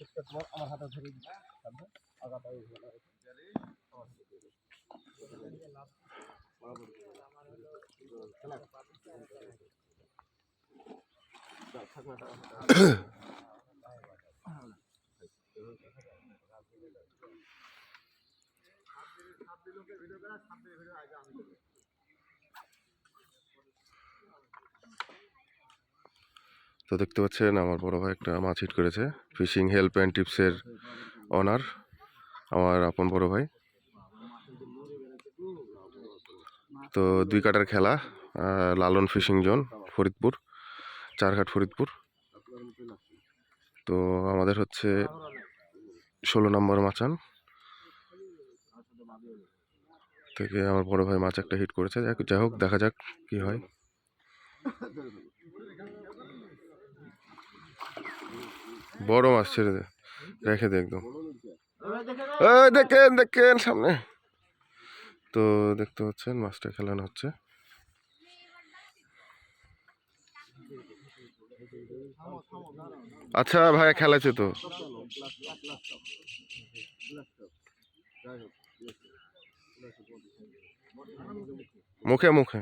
আমার হাতে ধরে দিচ্ছি সামনে আগাটা এই ভালো আছে। আমার হাতে দিয়ে দিচ্ছি। বরাবর। চলা। যাও, থাক না, থাক না। তো দেখতে পাচ্ছেন আমার বড় ভাই একটা মাছ হিট করেছে। ফিশিং হেল্প অ্যান্ড টিপসের অনার আমার আপন বড় ভাই। তো দুই কাটার খেলা লালন ফিশিং জোন ফরিদপুর, চারঘাট ফরিদপুর। তো আমাদের হচ্ছে ষোলো নম্বর মাচান। থেকে আমার বড় ভাই মাছ একটা হিট করেছে। যাই হোক- যাই হোক, দেখা যাক কি হয়। বড় মাছ ছেড়ে দে। রেখে দে একদম। দেখেন দেখেন সামনে। তো দেখতে পাচ্ছেন মাছটা খেলানো হচ্ছে। আচ্ছা ভাইয়া খেলাছে তো। মুখে মুখে।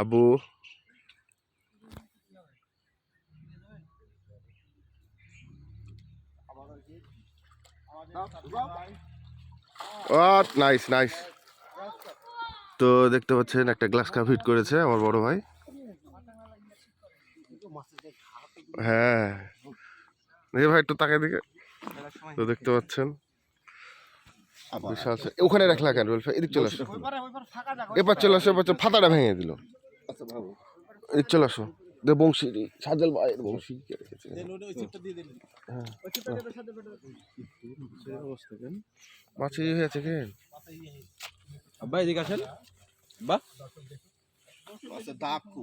আবু। নাইস নাইস তো দেখতে পাচ্ছেন, একটা গ্লাস কাপ হিট করেছে আমার বড় ভাই। হ্যাঁ। ভাই, একটু তাকে দিকে তো দেখতে পাচ্ছেন। ওখানে রাখলা কেন? এদিক চলে আসো। এবার চলে আসো এবার ফাতাটা ভেঙে দিল। আচ্ছা বাবু এদিক চলে আসো। দে বংশী সাজল বংশী। হ্যাঁ। মাছ ইয়ে হয়েছে কে? আব্বা এদিকে আসেন। বা আচ্ছা খুব।